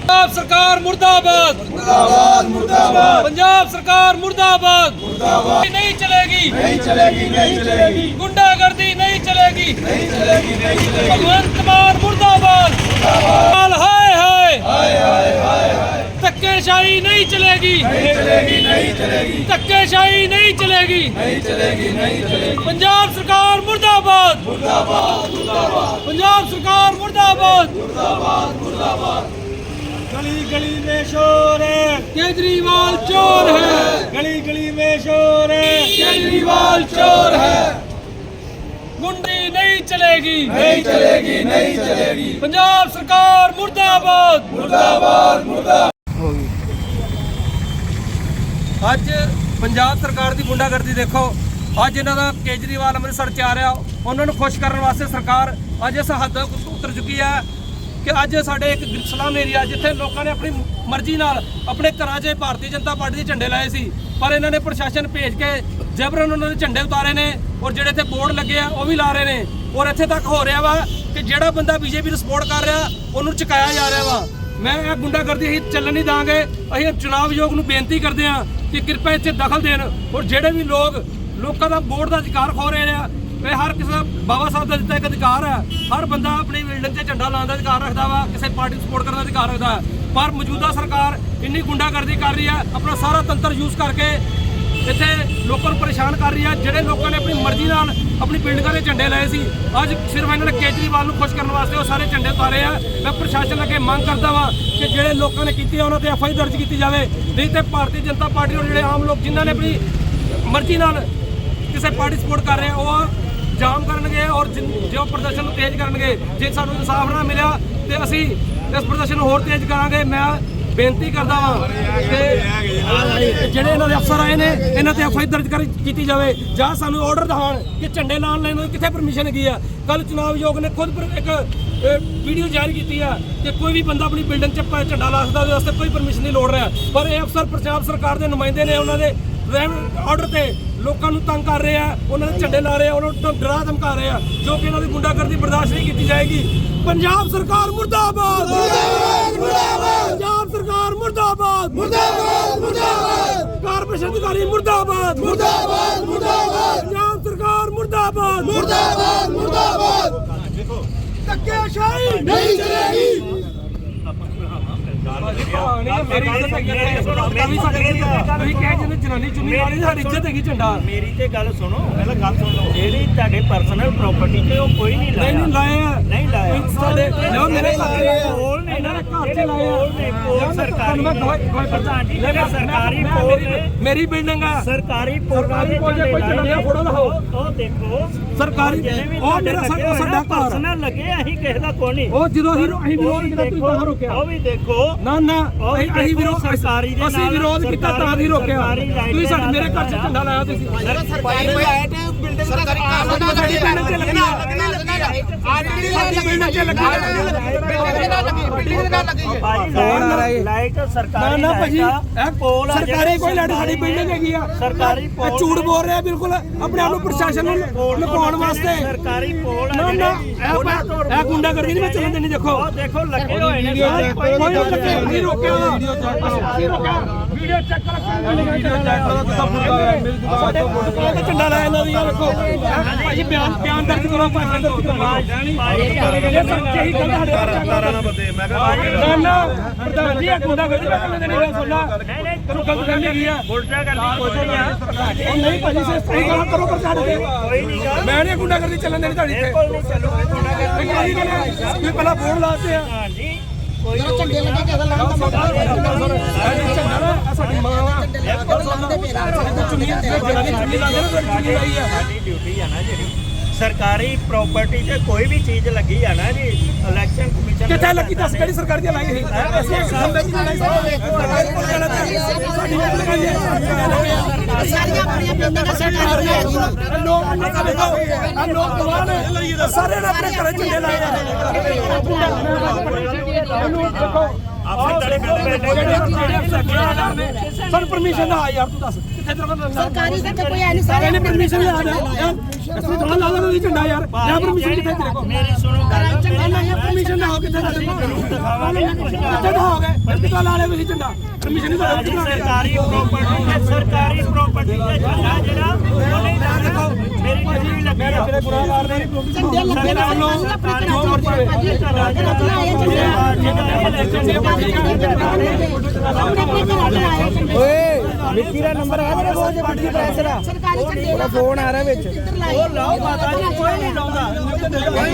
ਪੰਜਾਬ ਸਰਕਾਰ ਮੁਰਦਾਬਾਦ। ਮੁਰਦਾਬਾਦ ਪੰਜਾਬ ਸਰਕਾਰ ਮੁਰਦਾਬਾਦ। ਨਹੀਂ ਚਲੇਗੀ। ਨਹੀਂ ਚਲੇਗੀ ਨਹੀਂ ਚਲੇਗੀ। ਗੁੰਡਾਗਰਦੀ ਨਹੀਂ ਚਲੇਗੀ। ਨਹੀਂ ਚਲੇਗੀ ਨਹੀਂ ਚਲੇਗੀ। ਭਗਵੰਤ ਮਾਨ ਮੁਰਦਾਬਾਦ। ਮੁਰਦਾਬਾਦ। ਹਾਏ ਹਾਏ। ਹਾਏ धक्केशाही नहीं चलेगी। नहीं चलेगी नहीं चलेगी। धक्केशाही नहीं चलेगी। नहीं चलेगी नहीं चलेगी। पंजाब सरकार मुर्दाबाद। मुर्दाबाद मुर्दाबाद। पंजाब सरकार मुर्दाबाद। मुर्दाबाद मुर्दाबाद। गली गली में शोर है। केजरीवाल चोर है। गली गली में शोर है। केजरीवाल चोर है। गुंडी नहीं चलेगी। नहीं चलेगी नहीं चलेगी। पंजाब सरकार मुर्दाबाद। मुर्दाबाद मुर्दाबाद। ਅੱਜ ਪੰਜਾਬ ਸਰਕਾਰ ਦੀ ਗੁੰਡਾਗਰਦੀ ਦੇਖੋ, ਅੱਜ ਇਹਨਾਂ ਦਾ ਕੇਜਰੀਵਾਲ ਅੰਮ੍ਰਿਤਸਰ ਚ ਆ ਰਿਹਾ, ਉਹਨਾਂ ਨੂੰ ਖੁਸ਼ ਕਰਨ ਵਾਸਤੇ ਸਰਕਾਰ ਅੱਜ ਇਸ ਹੱਦ ਤੱਕ ਉਤਰ ਚੁੱਕੀ ਹੈ ਕਿ ਅੱਜ ਸਾਡੇ ਇੱਕ ਸਲਾਮ ਏਰੀਆ ਜਿੱਥੇ ਲੋਕਾਂ ਨੇ ਆਪਣੀ ਮਰਜ਼ੀ ਨਾਲ ਆਪਣੇ ਘਰਾਂ 'ਚ ਭਾਰਤੀ ਜਨਤਾ ਪਾਰਟੀ ਦੇ ਝੰਡੇ ਲਾਏ ਸੀ, ਪਰ ਇਹਨਾਂ ਨੇ ਪ੍ਰਸ਼ਾਸਨ ਭੇਜ ਕੇ ਜਬਰਨ ਉਹਨਾਂ ਦੇ ਝੰਡੇ ਉਤਾਰੇ ਨੇ ਔਰ ਜਿਹੜੇ ਇੱਥੇ ਬੋਰਡ ਲੱਗੇ ਆ ਉਹ ਵੀ ਲਾ ਰਹੇ ਨੇ। ਔਰ ਇੱਥੇ ਤੱਕ ਹੋ ਰਿਹਾ ਵਾ ਕਿ ਜਿਹੜਾ ਬੰਦਾ ਬੀਜੇਪੀ ਨੂੰ ਸਪੋਰਟ ਕਰ ਰਿਹਾ, ਉਹਨੂੰ ਚੁਕਾਇਆ ਜਾ ਰਿਹਾ ਵਾ। ਮੈਂ ਇਹ ਗੁੰਡਾਗਰਦੀ ਅਸੀਂ ਚੱਲਣ ਨਹੀਂ ਦਾਂਗੇ। ਅਸੀਂ ਚੁਣਾਵ ਆਯੋਗ ਨੂੰ ਬੇਨਤੀ ਕਰਦੇ ਹਾਂ ਕਿ ਕਿਰਪਾ ਇੱਥੇ ਦਖਲ ਦੇਣ ਔਰ ਜਿਹੜੇ ਵੀ ਲੋਕ ਲੋਕਾਂ ਦਾ ਵੋਟ ਦਾ ਅਧਿਕਾਰ ਖੋ ਰਹੇ ਆ ਇਹ ਹਰ ਕਿਸੇ ਦਾ ਬਾਬਾ ਸਾਹਿਬ ਦਾ ਦਿੱਤਾ ਇੱਕ ਅਧਿਕਾਰ ਹੈ ਹਰ ਬੰਦਾ ਆਪਣੀ ਬਿਲਡਿੰਗ ਤੇ ਝੰਡਾ ਲਾਉਣ ਦਾ ਅਧਿਕਾਰ ਰੱਖਦਾ ਵਾ, ਕਿਸੇ ਪਾਰਟੀ ਨੂੰ ਸਪੋਰਟ ਕਰਨ ਦਾ ਅਧਿਕਾਰ ਰੱਖਦਾ ਹੈ। ਪਰ ਮੌਜੂਦਾ ਸਰਕਾਰ ਇੰਨੀ ਗੁੰਡਾਗਰਦੀ ਕਰ ਰਹੀ ਹੈ, ਆਪਣਾ ਸਾਰਾ ਤੰਤਰ ਯੂਜ਼ ਕਰਕੇ ਇੱਥੇ ਲੋਕਾਂ ਨੂੰ ਪਰੇਸ਼ਾਨ ਕਰ ਰਹੀ ਹੈ ਜਿਹੜੇ ਲੋਕਾਂ ਨੇ ਆਪਣੀ ਮਰਜ਼ੀ ਨਾਲ ਆਪਣੀ ਬਿਲਡਿੰਗਾਂ ਦੇ ਝੰਡੇ ਲਏ ਸੀ, ਅੱਜ ਸਿਰਫ ਇਹਨਾਂ ਨੇ ਕੇਜਰੀਵਾਲ ਨੂੰ ਖੁਸ਼ ਕਰਨ ਵਾਸਤੇ ਉਹ ਸਾਰੇ ਝੰਡੇ ਉਤਾਰੇ ਆ। ਮੈਂ ਪ੍ਰਸ਼ਾਸਨ ਅੱਗੇ ਮੰਗ ਕਰਦਾ ਵਾਂ ਕਿ ਜਿਹੜੇ ਲੋਕਾਂ ਨੇ ਕੀਤੀ ਆ, ਉਹਨਾਂ ਤੇ ਐਫਆਈ ਦਰਜ ਕੀਤੀ ਜਾਵੇ। ਨਹੀਂ ਤੇ ਭਾਰਤੀ ਜਨਤਾ ਪਾਰਟੀ ਔਰ ਜਿਹੜੇ ਆਮ ਲੋਕ ਜਿਨ੍ਹਾਂ ਨੇ ਆਪਣੀ ਮਰਜ਼ੀ ਨਾਲ ਕਿਸੇ ਪਾਰਟੀ ਸਪੋਰਟ ਕਰ ਰਹੇ ਆ, ਉਹ ਜਾਮ ਕਰਨਗੇ ਔਰ ਜਿਨ- ਜੋ ਪ੍ਰਦਰਸ਼ਨ ਨੂੰ ਤੇਜ਼ ਕਰਨਗੇ, ਜੇ ਸਾਨੂੰ ਇਨਸਾਫ ਨਾ ਮਿਲਿਆ ਤੇ ਅਸੀਂ ਇਸ ਪ੍ਰਦਰਸ਼ਨ ਨੂੰ ਹੋਰ ਤੇਜ਼ ਕਰਾਂਗੇ। ਮੈਂ ਬੇਨਤੀ ਕਰਦਾ ਵਾਂ ਕਿ ਜਿਹੜੇ ਇਹਨਾਂ ਦੇ ਅਫਸਰ ਆਏ ਨੇ ਇਹਨਾਂ ਤੇ ਐਫਆਈ ਦਰਜ ਕਰ ਕੀਤੀ ਜਾਵੇ। ਜਾਂ ਸਾਨੂੰ ਆਰਡਰ ਦਿਖਾਉਣ ਕਿ ਝੰਡੇ ਲਾਉਣ ਲੈਣ ਨੂੰ ਕਿੱਥੇ ਪਰਮਿਸ਼ਨ ਹੈਗੀ ਆ। ਕੱਲ ਚੁਣਾਵ ਆਯੋਗ ਨੇ ਖੁਦ ਇੱਕ ਵੀਡੀਓ ਜਾਰੀ ਕੀਤੀ ਆ ਕਿ ਕੋਈ ਵੀ ਬੰਦਾ ਆਪਣੀ ਬਿਲਡਿੰਗ 'ਚ ਝੰਡਾ ਲਾ ਸਕਦਾ ਉਹਦੇ ਵਾਸਤੇ ਕੋਈ ਪਰਮਿਸ਼ਨ ਨਹੀਂ ਲੋੜ ਰਿਹਾ। ਪਰ ਇਹ ਅਫਸਰ ਪੰਜਾਬ ਸਰਕਾਰ ਦੇ ਨੁਮਾਇੰਦੇ ਨੇ ਉਹਨਾਂ ਦੇ ਆਰਡਰ ਤੇ ਲੋਕਾਂ ਨੂੰ ਤੰਗ ਕਰ ਰਹੇ ਆ ਉਹਨਾਂ ਦੇ ਝੰਡੇ ਲਾ ਰਹੇ ਆ ਉਹਨਾਂ ਨੂੰ ਡਰਾ ਧਮਕਾ ਰਹੇ ਆ ਜੋ ਕਿ ਇਹਨਾਂ ਦੀ ਗੁੰਡਾਗਰਦੀ ਬਰਦਾਸ਼ਤ ਨਹੀਂ ਕੀਤੀ ਜਾਏਗੀ। ਪੰਜਾਬ ਸਰਕਾਰ ਮੁਰਦਾਬਾਦ! ਮੁਰਦਾਬਾਦ ਮੁਰਦਾਬਾਦ! ਪੰਜਾਬ ਸਰਕਾਰ ਮੁਰਦਾਬਾਦ। ਮੁਰਦਾਬਾਦ ਮੁਰਦਾਬਾਦ। ਕਾਰਪੋਰੇਸ਼ਨ ਅਧਿਕਾਰੀ ਮੁਰਦਾਬਾਦ। ਮੁਰਦਾਬਾਦ ਮੁਰਦਾਬਾਦ। ਪੰਜਾਬ ਸਰਕਾਰ ਮੁਰਦਾਬਾਦ। ਮੁਰਦਾਬਾਦ ਮੁਰਦਾਬਾਦ। ਧੱਕੇਸ਼ਾਹੀ ਨਹੀਂ ਚਲੇਗੀ। ਮੇਰੀ ਇੱਜ਼ਤ ਹੈਗੀ ਹੈ ਮੇਰੀ ਤੁਸੀਂ ਕਹੇ ਜਿਹਨੇ ਜਨਾਨੀ ਚੁੰਨੀ ਵਾਲੀ ਸਾਡੀ ਇੱਜ਼ਤ ਹੈਗੀ ਝੰਡਾ ਮੇਰੀ ਤੇ ਗੱਲ ਸੁਣੋ ਪਹਿਲਾਂ ਗੱਲ ਸੁਣ ਲਓ। ਜਿਹੜੀ ਤੁਹਾਡੇ ਪਰਸਨਲ ਪ੍ਰਾਪਰਟੀ ਤੇ ਉਹ ਕੋਈ ਨਹੀਂ ਨਹੀਂ ਨਹੀਂ ਲਾਇਆ। ਨਹੀਂ ਲਾਇਆ। ਸਾਡੇ ਲਓ ਮੇਰੇ ਕੋਲ ਨੇ ਇਹਨਾਂ ਨੇ ਘਰ ਚ ਲਾਏ ਆ ਕੋਲ ਸਰਕਾਰੀ ਪ੍ਰਧਾਨ ਜੀ ਜਿਹੜੇ ਸਰਕਾਰੀ ਕੋਲ ਮੇਰੀ- ਬਿਲਡਿੰਗ ਆ। ਸਰਕਾਰੀ ਦੇ ਕੋਲ ਜੇ ਕੋਈ ਦਾ ਲਾਏ ਫੋਟੋ ਦਿਖਾਓ। ਉਹ- ਦੇਖੋ। ਸਰਕਾਰੀ ਵੀ ਉਹ ਮੇਰਾ ਸਾਡਾ ਸਾਡਾ ਘਰ personal ਲੱਗੇ ਅਸੀਂ ਕਿਸੇ ਦਾ ਕੋਈ ਨਹੀਂ। ਉਹ ਜਦੋਂ ਅਸੀਂ ਅਸੀਂ ਵਿਰੋਧ ਕੀਤਾ ਤੁਸੀਂ ਬਾਹਰ ਰੋਕਿਆ। ਉਹ ਵੀ ਦੇਖੋ ਨਾ ਨਾ ਅਸੀਂ ਵਿਰੋਧ ਸਰਕਾਰੀ ਦੇ ਅਸੀਂ ਨਾਲ- ਵਿਰੋਧ ਕੀਤਾ ਤਾਂ ਵੀ ਰੋਕਿਆ। ਤੁਸੀਂ ਸਾਡੇ ਮੇਰੇ ਘਰ 'ਚ। ਝੰਡਾ ਲਾਇਆ ਤੁਸੀਂ। ਸਰਕਾਰੀ ਲਾਈਟ ਬਿਲਡਿੰਗ ਦਾ ਸਰਕਾਰੀ ਕੰਮ ਦਾ ਸਾਡੀ ਬਿਲਡਿੰਗ 'ਚ ਲੱਗੀ ਆ ਸਾਡੀ ਬਿਲਡਿੰਗ 'ਚ ਲੱਗੀ ਬਿਲਡਿੰਗ ਨਾਲ ਲੱਗੀ ਬਿਲਡਿੰਗ ਨਾਲ ਲੱਗੀ ਹੈ ਭਾਈ ਲਾਈਟ ਸਰਕਾਰੀ ਨਾ ਭਾਜੀ ਪੋਲ ਆ ਸਰਕਾਰੀ ਕੋਈ ਲਾਈਟ ਸਾਡੀ ਬਿਲਡਿੰਗ ਹੈਗੀ ਆ। ਸਰਕਾਰੀ ਪੋਲ ਝੂਠ ਬੋਲ ਰਿਹਾ ਬਿਲਕੁਲ ਆਪਣੇ ਆਪ ਨੂੰ ਪ੍ਰਸ਼ਾਸਨ ਨੂੰ ਲੁਕਾਉਣ ਵਾਸਤੇ। ਸਰਕਾਰੀ ਪੋਲ ਆ ਨਾ ਨਾ ਇਹ ਗੁੰਡਾ ਕਰਦੀ ਨਹੀਂ ਮੈਂ ਚੱਲਣ ਦੇਣੀ ਦੇਖੋ। ਉਹ ਦੇਖੋ ਲੱਗੇ ਹੋਏ ਨੇ ਕੋਈ ਨਹੀਂ ਰੋਕਿਆ ਵੀਡੀਓ ਚੈੱਕ ਕਰੋ ਵੀਡੀਓ ਚੈੱਕ ਕਰੋ ਕਿੱਦਾਂ ਫੁੱਟਦਾ ਹੈ ਮੇਰੀ ਦੁਕਾਨ ਤੋਂ ਝੰਡਾ ਲਾਇਆ ਇਹਨਾਂ ਦੀ ਆ ਭਾਜੀ ਬਿਆਨ ਬਿਆਨ ਦਰਜ ਕਰੋ ਭਾਜੀ ਮੈਂ ਪ੍ਰਧਾਨ ਜੀ ਗੁੰਡਾ ਮੈਂ ਨਹੀਂ ਗੱਲ ਸੁਣਨਾ। ਤੈਨੂੰ ਗਲਤ ਗੱਲ ਹੈਗੀ ਆ। ਉਲਟਾ ਕਰਦੀ ਕੁਝ ਨਹੀਂ ਆ। ਉਹ ਨਹੀਂ ਭਾਜੀ ਸੇ ਸਹੀ ਗੱਲ ਕਰੋ ਪਰ ਛੱਡ ਦੇ ਕੋਈ ਨਹੀਂ ਗਾ। ਮੈਂ ਨਹੀਂ ਗੁੰਡਾ ਕਰਦੀ ਚੱਲਣ ਦੇਣੀ ਤੁਹਾਡੀ ਇੱਥੇ। ਬਿਲਕੁਲ ਨਹੀਂ ਚੱਲੂਗੇ ਤੁਸੀਂ ਪਹਿਲਾਂ ਬੋਰਡ ਲਾਤੇ ਆ। ਹਾਂਜੀ। ਕੋਈ ਝੰਡੇ ਲੱਗੇ ਕਿਸੇ ਲਾਉਣ ਦਾ ਸਾਡੀ ਮਾਂ ਆ। ਚੁੰਨੀ ਜਨਾਨੀ ਚੁੰਨੀ ਲਾ ਕੇ ਨਾ ਚੁੰਨੀ ਲਾਈ ਆ ਸਾਡੀ ਡਿਊਟੀ ਆ ਨਾ ਜਿਹੜੀ ਸਰਕਾਰੀ ਪ੍ਰਾਪਰਟੀ ਤੇ ਕੋਈ ਵੀ ਚੀਜ਼ ਲੱਗੀ ਆ ਨਾ ਜੀ ਇਲੈਕਸ਼ਨ ਕਮਿਸ਼ਨ ਕਿੱਥੇ ਲੱਗੀ? ਦੱਸ ਕਿਹੜੀ ਸਰਕਾਰ ਦੀ ਲਾਈ ਸੀ? ਅਸੀਂ ਖੰਭੇ ਦੀ ਲਾਈ ਸਾਡੀ ਲਗਾਈ ਹੈ ਸਾਰੀਆਂ ਬੜੀਆਂ ਬਿਲਡਿੰਗਾਂ ਸਰਕਾਰੀ ਹੈ ਜੀ ਲੋਕ ਅੰਦਰ ਦੇਖੋ ਆ ਲੋਕ ਗਵਾਹ ਨੇ। ਸਾਰੇ ਨੇ ਆਪਣੇ ਘਰੇ ਝੰਡੇ ਲਾਏ ਆ। ਇਹਨੂੰ ਦੇਖੋ ਆਪਣੇ ਤਲੇ ਸਾਨੂੰ ਪਰਮਿਸ਼ਨ ਨਾ ਆ ਯਾਰ ਤੂੰ ਦੱਸ ਕਿੱਥੇ ਤੇਰੇ ਕੋਲ ਸਰਕਾਰੀ ਕਿਤੇ ਕੋਈ ਹੈ ਨਹੀਂ ਸਾਰੇ ਇਹਨੇ ਪਰਮਿਸ਼ਨ ਆ ਯਾਰ ਅਸੀਂ ਥੋੜਾ ਲਾ ਦਾਂਗੇ ਝੰਡਾ ਯਾਰ। ਯਾ ਪਰਮਿਸ਼ਨ ਕਿੱਥੇ ਤੇਰੇ ਕੋਲ? ਮੇਰੀ ਸੁਣੋ ਗੱਲ ਚੰਗਾ ਨਾ ਯਾਰ ਪਰਮਿਸ਼ਨ ਨਾ ਹੋ ਕਿੱਥੇ ਤੇਰੇ ਕੋਲ। ਕਿੱਥੇ ਹੋ ਗਏ ਕਿੱਥੇ ਲਾ ਲਿਆ ਤੁਸੀਂ ਝੰਡਾ? ਪਰਮਿਸ਼ਨ ਨਹੀਂ ਤੁਹਾਡਾ ਸਰਕਾਰੀ ਪ੍ਰਾਪਰਟੀ ਹੈ ਸਰਕਾਰੀ ਪ੍ਰਾਪਰਟੀ ਦਾ ਝੰਡਾ ਜਿਹੜਾ ਉਹ ਨਹੀਂ ਲਾ ਝੰਡੇ ਲੱਗੇ ਨੇ। ਆਪਣੇ ਓਏ ਦਾ ਨੰਬਰ ਕੋਲ ਜੇ ਪ੍ਰੈਸ ਦਾ। ਸਰਕਾਰੀ ਝੰਡੇ ਉਹਦਾ ਫੋਨ ਆ ਰਿਹਾ ਵਿੱਚ। ਕਿੱਧਰ ਲਾਏ ਲਾਓ। ਮਾਤਾ ਜੀ ਕੋਈ ਨਹੀਂ ਲਾਉਂਦਾ।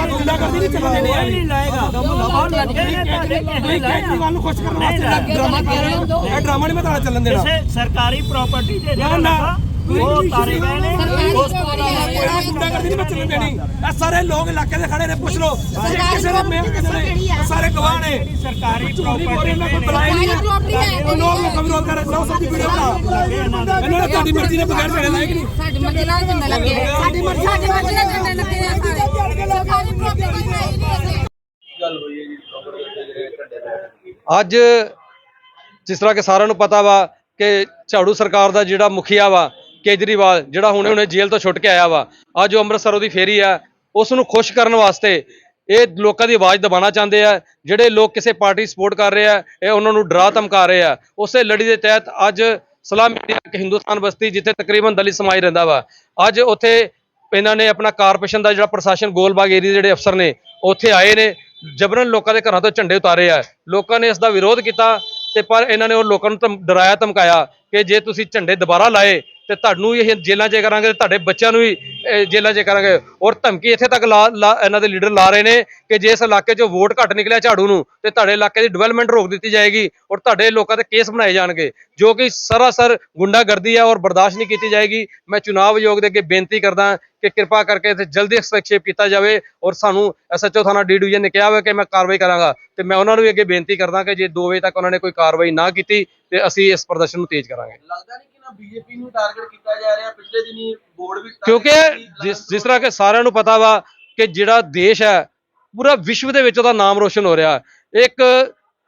ਗੁੰਡਾ ਕਰਦੀ ਨਹੀਂ ਚੱਲਣ ਦੇਣੀ ਕੋਈ ਨਹੀਂ ਲਾਏਗਾ। ਬਹੁਤ ਲੱਗੇ ਨੇ ਤੁਹਾਡੇ ਤੁਸੀਂ ਕਿਸੇ ਕੇਜਰੀਵਾਲ ਨੂੰ ਖੁਸ਼ ਕਰਨ ਵਾਸਤੇ। ਡਰਾਮਾ ਕਰ ਰਹੇ ਹੋ ਇਹ ਡਰਾਮਾ ਨਹੀਂ ਮੈਂ ਤੁਹਾਡਾ ਚੱਲਣ ਦੇਣਾ। ਸਰਕਾਰੀ ਪ੍ਰਾਪਰਟੀ ਦੇ ਨਾ ਉਹ ਤਾਰੇ ਗਏ ਨੇ। ਉਸ ਤੋਂ ਇਹ ਗੁੰਡਾ ਕਰਦੀ ਨਹੀਂ ਮੈਂ ਚੱਲਣ ਦੇਣੀ। ਇਹ ਸਾਰੇ ਲੋਕ ਇਲਾਕੇ ਦੇ ਖੜੇ ਨੇ ਪੁੱਛ ਲਓ। ਜੇ ਕਿਸੇ ਨੇ ਮੈਂ ਕਿਸੇ ਨੇ ਸਾਰੇ ਗਵਾਹ ਨੇ। ਸਰਕਾਰੀ ਪ੍ਰਾਪਰਟੀ ਇਹਨਾਂ ਕੋਈ ਬੁਲਾਇਆ ਨਹੀਂ। ਉਹ ਲੋਕ ਲੋਕਾਂ ਵਿਰੋਧ ਕਰ ਰਹੇ ਸੌ ਸੌ ਦੀ ਵੀਡੀਓ ਬਣਾ ਇਹਨਾਂ ਨੇ ਤੁਹਾਡੀ ਮਰਜ਼ੀ ਨਾਲ ਬਗੈਰ ਸਾਡੇ ਲਾਇਕ ਨਹੀਂ? ਸਾਡੀ ਮਰਜ਼ੀ ਨਾਲ ਝੰਡਾ ਲੱਗੇ ਸਾਡੀ ਮਰਜ਼ੀ ਸਾਡੀ ਮਰਜ਼ੀ ਨਾਲ ਝੰਡਾ ਲੱਗੇ ਸਰਕਾਰੀ ਪ੍ਰਾਪਰਟੀ ਹੈ ਨਹੀਂ ਅੱਜ ਜਿਸ ਤਰ੍ਹਾਂ ਕਿ ਸਾਰਿਆਂ ਨੂੰ ਪਤਾ ਵਾ ਕਿ ਝਾੜੂ ਸਰਕਾਰ ਦਾ ਜਿਹੜਾ ਮੁਖੀਆ ਵਾ ਕੇਜਰੀਵਾਲ, ਜਿਹੜਾ ਹੁਣੇ ਹੁਣੇ ਜੇਲ੍ਹ ਤੋਂ ਛੁੱਟ ਕੇ ਆਇਆ ਵਾ, ਅੱਜ ਉਹ ਅੰਮ੍ਰਿਤਸਰ ਉਹਦੀ ਫੇਰੀ ਆ, ਉਸ ਨੂੰ ਖੁਸ਼ ਕਰਨ ਵਾਸਤੇ ਇਹ ਲੋਕਾਂ ਦੀ ਆਵਾਜ਼ ਦਬਾਉਣਾ ਚਾਹੁੰਦੇ ਆ, ਜਿਹੜੇ ਲੋਕ ਕਿਸੇ ਪਾਰਟੀ ਸਪੋਰਟ ਕਰ ਰਹੇ ਆ, ਇਹ ਉਹਨਾਂ ਨੂੰ ਡਰਾ ਧਮਕਾ ਰਹੇ ਆ। ਉਸੇ ਲੜੀ ਦੇ ਤਹਿਤ ਅੱਜ ਸਲਾਮ ਮੀਡੀਆ ਕਿ ਹਿੰਦੁਸਤਾਨ ਬਸਤੀ ਜਿੱਥੇ ਤਕਰੀਬਨ ਦਲਿਤ ਸਮਾਜ ਰਹਿੰਦਾ ਵਾ, ਅੱਜ ਉੱਥੇ ਇਹਨਾਂ ਨੇ ਆਪਣਾ ਕਾਰਪੋਰੇਸ਼ਨ ਦਾ ਜਿਹੜਾ ਪ੍ਰਸ਼ਾਸਨ ਗੋਲਬਾਗ ਏਰੀਆ ਦੇ ਜਿਹੜੇ ਅਫਸਰ ਨੇ, ਉੱਥੇ ਆਏ ਨੇ, ਜਬਰਨ ਲੋਕਾਂ ਦੇ ਘਰਾਂ ਤੋਂ ਝੰਡੇ ਉਤਾਰੇ ਆ। ਲੋਕਾਂ ਨੇ ਇਸ ਦਾ ਵਿਰੋਧ ਕੀਤਾ ਤੇ ਪਰ ਇਹਨਾਂ ਨੇ ਉਹ ਲੋਕਾਂ ਨੂੰ ਧਮ- ਡਰਾਇਆ, ਧਮਕਾਇਆ ਕਿ ਜੇ ਤੁਸੀਂ ਝੰਡੇ ਦੁਬਾਰਾ ਲਾਏ ਤੇ ਤੁਹਾਨੂੰ ਵੀ ਇਹ ਜੇਲਾਂ 'ਚ ਕਰਾਂਗੇ ਤੁਹਾਡੇ ਬੱਚਿਆਂ ਨੂੰ ਵੀ ਜੇਲਾਂ 'ਚ ਕਰਾਂਗੇ। ਔਰ ਧਮਕੀ ਇੱਥੇ ਤੱਕ ਲਾ, ਲਾ- ਇਹਨਾਂ ਦੇ ਲੀਡਰ ਲਾ ਰਹੇ ਨੇ ਕਿ ਜੇ ਇਸ ਇਲਾਕੇ 'ਚੋਂ ਵੋਟ ਘੱਟ ਨਿਕਲਿਆ ਝਾੜੂ ਨੂੰ, ਤੇ ਤੁਹਾਡੇ ਇਲਾਕੇ ਦੀ ਡਿਵੈਲਪਮੈਂਟ ਰੋਕ ਦਿੱਤੀ ਜਾਏਗੀ ਔਰ ਤੁਹਾਡੇ ਲੋਕਾਂ ਤੇ ਕੇਸ ਬਣਾਏ ਜਾਣਗੇ, ਜੋ ਕਿ ਸਰਾਸਰ ਗੁੰਡਾਗਰਦੀ ਹੈ ਔਰ ਬਰਦਾਸ਼ਤ ਨਹੀਂ ਕੀਤੀ ਜਾਏਗੀ। ਮੈਂ ਚੁਣਾਵ ਆਯੋਗ ਦੇ ਅੱਗੇ ਬੇਨਤੀ ਕਰਦਾ ਕਿ ਕਿਰਪਾ ਕਰਕੇ ਇੱਥੇ ਜਲਦੀ ਹਸਤਖੇਪ ਕੀਤਾ ਜਾਵੇ ਔਰ ਸਾਨੂੰ ਐਸਐਚਓ ਥਾਣਾ ਡੀ ਡਿਵੀਜ਼ਨ ਨੇ ਕਿਹਾ ਹੋਵੇ ਕਿ ਮੈਂ ਕਾਰਵਾਈ ਕਰਾਂਗਾ ਤੇ ਮੈਂ ਉਹਨਾਂ ਨੂੰ ਵੀ ਅੱਗੇ ਬੇਨਤੀ ਕਰਦਾ ਕਿ ਜੇ 2 ਵਜੇ ਤੱਕ ਉਹਨਾਂ ਨੇ ਕੋਈ ਕਾਰਵਾਈ ਨਾ ਕੀਤੀ ਤੇ ਅਸੀਂ ਇਸ ਪ੍ਰਦਰਸ਼ਨ ਨੂੰ ਤੇਜ਼ ਕਰਾਂਗੇ। ਕਿਉਂਕਿ ਜਿਸ ਜਿਸ ਤਰ੍ਹਾਂ ਕਿ ਸਾਰਿਆਂ ਨੂੰ ਪਤਾ ਵਾ ਕਿ ਜਿਹੜਾ ਦੇਸ਼ ਹੈ ਪੂਰਾ ਵਿਸ਼ਵ ਦੇ ਵਿੱਚ ਉਹਦਾ ਨਾਮ ਰੋਸ਼ਨ ਹੋ ਰਿਹਾ। ਇੱਕ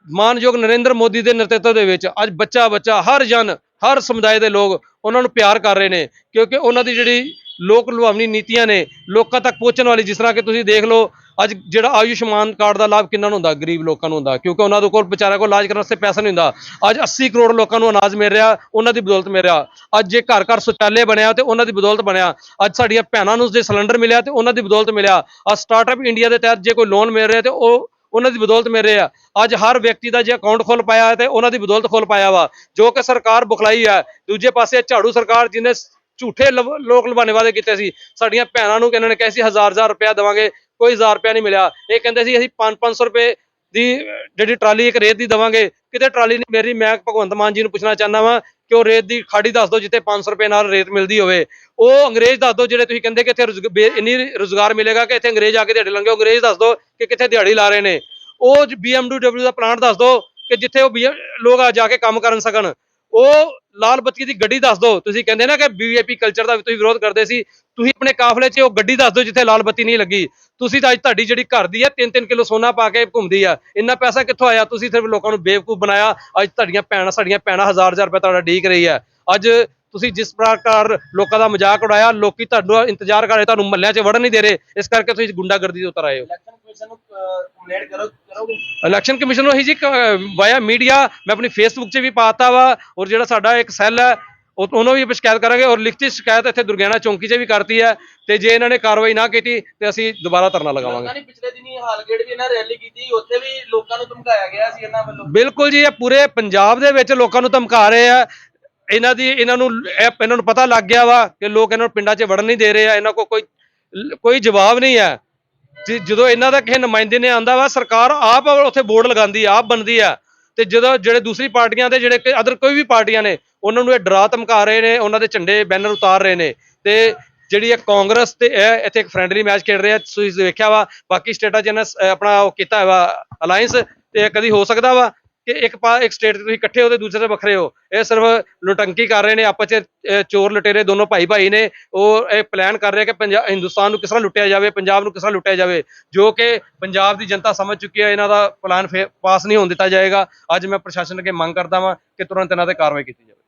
ਮਾਨਯੋਗ ਨਰਿੰਦਰ ਮੋਦੀ ਦੇ ਨੇਤਰਤਵ ਦੇ ਵਿੱਚ ਅੱਜ ਬੱਚਾ ਬੱਚਾ ਹਰ ਜਨ ਹਰ ਸਮੁਦਾਇ ਦੇ ਲੋਕ ਉਹਨਾਂ ਨੂੰ ਪਿਆਰ ਕਰ ਰਹੇ ਨੇ ਕਿਉਂਕਿ ਉਹਨਾਂ ਦੀ ਜਿਹੜੀ ਲੋਕ ਲੁਭਾਵਣੀ ਨੀਤੀਆਂ ਨੇ, ਲੋਕਾਂ ਤੱਕ ਪਹੁੰਚਣ ਵਾਲੀ, ਜਿਸ ਤਰ੍ਹਾਂ ਕਿ ਤੁਸੀਂ ਦੇਖ ਲਓ, ਅੱਜ ਜਿਹੜਾ ਆਯੁਸ਼ਮਾਨ ਕਾਰਡ ਦਾ ਲਾਭ ਕਿੰਨਾ ਨੂੰ ਹੁੰਦਾ, ਗਰੀਬ ਲੋਕਾਂ ਨੂੰ ਹੁੰਦਾ, ਕਿਉਂਕਿ ਉਹਨਾਂ ਦੇ ਕੋਲ ਵਿਚਾਰਿਆਂ ਕੋਲ ਇਲਾਜ ਕਰਨ ਵਾਸਤੇ ਪੈਸਾ ਨਹੀਂ ਹੁੰਦਾ। ਅੱਜ 80 ਕਰੋੜ ਲੋਕਾਂ ਨੂੰ ਅਨਾਜ ਮਿਲ ਰਿਹਾ, ਉਹਨਾਂ ਦੀ ਬਦੌਲਤ ਮਿਲ ਰਿਹਾ। ਅੱਜ ਜੇ ਘਰ ਘਰ ਸ਼ੌਚਾਲਯ ਬਣਿਆ ਤੇ ਉਹਨਾਂ ਦੀ ਬਦੌਲਤ ਬਣਿਆ। ਅੱਜ ਸਾਡੀਆਂ ਭੈਣਾਂ ਨੂੰ ਜੇ ਸਿਲੰਡਰ ਮਿਲਿਆ ਤੇ ਉਹਨਾਂ ਦੀ ਬਦੌਲਤ ਮਿਲਿਆ। ਅੱਜ ਸਟਾਰਟਅਪ ਇੰਡੀਆ ਦੇ ਤਹਿਤ ਜੇ ਕੋਈ ਲੋਨ ਮਿਲ ਰਿਹਾ ਤੇ ਉਹ, ਉਹਨਾਂ ਦੀ ਬਦੌਲਤ ਮਿਲ ਰਿਹਾ। ਅੱਜ ਹਰ ਵਿਅਕਤੀ ਦਾ ਜੇ ਅਕਾਊਂਟ ਖੁੱਲ ਪਾਇਆ ਹੈ ਤੇ ਉਹਨਾਂ ਦੀ ਬਦੌਲਤ ਖੁੱਲ ਪਾਇਆ ਵਾ। ਜੋ ਕਿ ਸਰਕਾਰ ਬੁਖਲਾਈ ਹੈ, ਦੂਜੇ ਪਾਸੇ ਝਾੜੂ ਸਰਕਾਰ ਜਿਹਨੇ ਝੂਠੇ ਲਵ- ਲੋਕ ਲਵਾਣੇ ਵਾਅਦੇ ਕੀਤੇ ਸੀ। ਸਾਡੀਆਂ ਭੈਣਾਂ ਨੂੰ ਇਹਨਾਂ ਨੇ ਕਿਹਾ ਸੀ ਹਜ਼ਾਰ ਹਜ਼ਾਰ ਰੁਪਇਆ ਦੇਵਾਂਗੇ, ਕੋਈ ਹਜ਼ਾਰ ਰੁਪਇਆ ਨਹੀਂ ਮਿਲਿਆ। ਇਹ ਕਹਿੰਦੇ ਸੀ, ਅਸੀਂ 5-500 ਰੁਪਏ ਦੀ ਜਿਹੜੀ ਟਰਾਲੀ ਇੱਕ ਰੇਤ ਦੀ ਦੇਵਾਂਗੇ। ਕਿਤੇ ਟਰਾਲੀ ਨਹੀਂ ਮੇਰੀ, ਮੈਂ ਭਗਵੰਤ ਮਾਨ ਜੀ ਨੂੰ ਪੁੱਛਣਾ ਚਾਹੁੰਦਾ ਵਾਂ ਕਿ ਉਹ ਰੇਤ ਦੀ ਖਾੜੀ ਦੱਸ ਦਿਓ ਜਿੱਥੇ 500 ਰੁਪਏ ਨਾਲ ਰੇਤ ਮਿਲਦੀ ਹੋਵੇ। ਉਹ ਅੰਗਰੇਜ਼ ਦੱਸ ਦਿਓ ਜਿਹੜੇ ਤੁਸੀਂ ਕਹਿੰਦੇ ਕਿ ਇੱਥੇ ਰੁਜ਼ਗ- ਬੇ- ਇੰਨੀ ਰੋਜ਼ਗਾਰ ਮਿਲੇਗਾ ਕਿ ਇੱਥੇ ਅੰਗਰੇਜ਼ ਆ ਕੇ ਦਿਹਾੜੀ ਲੰਗੇ ਅੰਗਰੇਜ਼ ਦੱਸ ਦਿਓ ਕਿ ਕਿੱਥੇ ਦਿਹਾੜੀ ਲਾ ਰਹੇ ਨੇ। ਉਹ BMW ਦਾ ਪਲਾਂਟ ਦੱਸ ਦਿਓ ਕਿ ਜਿੱਥੇ ਉਹ BM ਲੋਕ ਆ ਜਾ ਕੇ ਕੰਮ ਕਰਨ ਸਕਣ। ਉਹ ਲਾਲ ਬੱਤੀ ਦੀ ਗੱਡੀ ਦੱਸ ਦਿਓ। ਤੁਸੀਂ ਕਹਿੰਦੇ ਨਾ ਕਿ ਬੀਜੇਪੀ ਕਲਚਰ ਦਾ ਵੀ ਤੁਸੀਂ ਵਿਰੋਧ ਕਰਦੇ ਸੀ। ਤੁਸੀਂ ਆਪਣੇ ਕਾਫਲੇ 'ਚ ਉਹ ਗੱਡੀ ਦੱਸ ਦਿਓ ਜਿੱਥੇ ਲਾਲ ਬੱਤੀ ਨਹੀਂ ਲੱਗੀ। ਤੁਸੀਂ ਤਾਂ ਅੱਜ ਤੁਹਾਡੀ ਜਿਹੜੀ ਘਰ ਦੀ ਹੈ 3-3 ਕਿਲੋ ਸੋਨਾ ਪਾ ਕੇ ਘੁੰਮਦੀ ਆ। ਇੰਨਾ ਪੈਸਾ ਕਿੱਥੋਂ ਆਇਆ? ਤੁਸੀਂ ਸਿਰਫ ਲੋਕਾਂ ਨੂੰ ਬੇਵਕੂਫ ਬਣਾਇਆ। ਅੱਜ ਤੁਹਾਡੀਆਂ ਭੈਣਾਂ, ਸਾਡੀਆਂ ਭੈਣਾਂ ਹਜ਼ਾਰ ਹਜ਼ਾਰ ਰੁਪਏ ਤੁਹਾਡਾ ਡੀਕ ਰਹੀ ਹੈ। ਅੱਜ ਤੁਸੀਂ ਜਿਸ ਪ੍ਰਕਾਰ ਲੋਕਾਂ ਦਾ ਮਜ਼ਾਕ ਉਡਾਇਆ, ਲੋਕੀ ਤੁਹਾਨੂੰ ਇੰਤਜ਼ਾਰ ਕਰ ਰਹੇ, ਤੁਹਾਨੂੰ ਮੱਲਿਆਂ 'ਚ ਵੜਨ ਨਹੀਂ ਦੇ ਰਹੇ। ਇਸ ਕਰਕੇ ਤੁਸੀਂ ਗੁੰਡਾਗਰਦੀ ਦੇ ਉਤਰ ਆਏ ਹੋ। ਇਲੈਕਸ਼ਨ ਕਮਿਸ਼ਨ ਨੂੰ ਕੰਪਲੇਂਟ ਕਰੋ ਕਰੋਗੇ? ਇਲੈਕਸ਼ਨ ਕਮਿਸ਼ਨ ਨੂੰ ਹੀ ਜੀ ਵਾਇਆ ਮੀਡੀਆ ਮੈਂ ਆਪਣੀ ਫੇਸਬੁੱਕ 'ਚ ਵੀ ਪਾਤਾ ਵਾ ਔਰ ਜਿਹੜਾ ਸਾਡਾ ਇੱਕ ਸੈੱਲ ਹੈ ਉਹ- ਉਹਨੂੰ ਵੀ ਸ਼ਿਕਾਇਤ ਕਰਾਂਗੇ ਔਰ ਲਿਖਤੀ ਸ਼ਿਕਾਇਤ ਇੱਥੇ ਦੁਰਗਿਆਣਾ ਚੌਂਕੀ 'ਚ ਵੀ ਕਰਤੀ ਹੈ ਤੇ ਜੇ ਇਹਨਾਂ ਨੇ ਕਾਰਵਾਈ ਨਾ ਕੀਤੀ ਤੇ ਅਸੀਂ ਦੁਬਾਰਾ ਧਰਨਾ ਲਗਾਵਾਂਗੇ। ਨਹੀਂ ਪਿਛਲੇ ਦਿਨੀ ਹਾਲਗੇਟ ਵੀ ਇਹਨਾਂ ਰੈਲੀ ਕੀਤੀ ਉੱਥੇ ਵੀ ਲੋਕਾਂ ਨੂੰ ਧਮਕਾਇਆ ਗਿਆ ਸੀ ਇਹਨਾਂ ਵੱਲੋਂ। ਬਿਲਕੁਲ ਜੀ ਇਹ ਪੂਰੇ ਪੰਜਾਬ ਦੇ ਵਿੱਚ ਲੋਕਾਂ ਨੂੰ ਧਮਕਾ ਰਹੇ ਆ। ਇਹਨਾਂ ਦੀ ਇਹਨਾਂ ਨੂੰ ਇਹ ਇਹਨਾਂ ਨੂੰ ਪਤਾ ਲੱਗ ਗਿਆ ਵਾ ਕਿ ਲੋਕ ਇਹਨਾਂ ਨੂੰ ਪਿੰਡਾਂ 'ਚ ਵੜਨ ਨਹੀਂ ਦੇ ਰਹੇ ਆ ਇਹਨਾਂ ਕੋਲ ਕੋਈ ਕੋਈ ਜਵਾਬ ਨਹੀਂ ਹੈ। ਜੇ ਜਦੋਂ ਇਹਨਾਂ ਦਾ ਕਿਸੇ ਨੁਮਾਇੰਦੇ ਨੇ ਆਂਦਾ ਵਾ, ਸਰਕਾਰ ਆਪ ਉੱਥੇ ਬੋਰਡ ਲਗਾਉਂਦੀ ਆ, ਆਪ ਬਣਦੀ ਆ, ਤੇ ਜਦੋਂ ਜਿਹੜੇ ਦੂਸਰੀ ਪਾਰਟੀਆਂ ਦੇ ਜਿਹੜੇ ਅਦਰ ਕੋਈ ਵੀ ਪਾਰਟੀਆਂ ਨੇ, ਉਹਨਾਂ ਨੂੰ ਇਹ ਡਰਾ ਧਮਕਾ ਰਹੇ ਨੇ, ਉਹਨਾਂ ਦੇ ਝੰਡੇ ਬੈਨਰ ਉਤਾਰ ਰਹੇ ਨੇ, ਤੇ ਜਿਹੜੀ ਇਹ ਕਾਂਗਰਸ ਤੇ ਇਹ ਇੱਥੇ ਇੱਕ ਫ੍ਰੈਂਡਲੀ ਮੈਚ ਖੇਡ ਰਿਹਾ ਤੁਸੀਂ ਵੇਖਿਆ ਵਾ, ਬਾਕੀ ਸਟੇਟਾਂ 'ਚ ਇਹਨਾਂ ਆਪਣਾ ਉਹ ਕੀਤਾ ਵਾ ਅਲਾਈਅੰਸ ਤੇ ਕਦੀ ਹੋ ਸਕਦਾ ਵਾ? ਕਿ ਇੱਕ ਪਾ ਇੱਕ ਸਟੇਟ ਤੁਸੀਂ ਇਕੱਠੇ ਹੋ ਤੇ ਦੂਸਰੇ ਵੱਖਰੇ ਹੋ। ਇਹ ਸਿਰਫ ਲੁਟੰਕੀ ਕਰ ਰਹੇ ਨੇ, ਆਪਸ ਚ ਚੋਰ ਲੁਟੇਰੇ ਦੋਨੋਂ ਭਾਈ ਭਾਈ ਨੇ। ਉਹ ਇਹ ਪਲਾਨ ਕਰ ਰਹੇ ਕਿ ਪੰਜਾਬ ਹਿੰਦੁਸਤਾਨ ਨੂੰ ਕਿਸ ਤਰ੍ਹਾਂ ਲੁੱਟਿਆ ਜਾਵੇ, ਪੰਜਾਬ ਨੂੰ ਕਿਸ ਤਰ੍ਹਾਂ ਲੁੱਟਿਆ ਜਾਵੇ, ਜੋ ਕਿ ਪੰਜਾਬ ਦੀ ਜਨਤਾ ਸਮਝ ਚੁੱਕੀ ਹੈ, ਇਹਨਾਂ ਦਾ ਪਲਾਨ ਫੇ- ਪਾਸ ਨਹੀਂ ਹੋਣ ਦਿੱਤਾ ਜਾਏਗਾ। ਅੱਜ ਮੈਂ ਪ੍ਰਸ਼ਾਸਨ ਅੱਗੇ ਮੰਗ ਕਰਦਾ ਵਾਂ ਕਿ ਤੁਰੰਤ ਇਹਨਾਂ ਤੇ ਕਾਰਵਾਈ ਕੀਤੀ ਜਾਵੇ।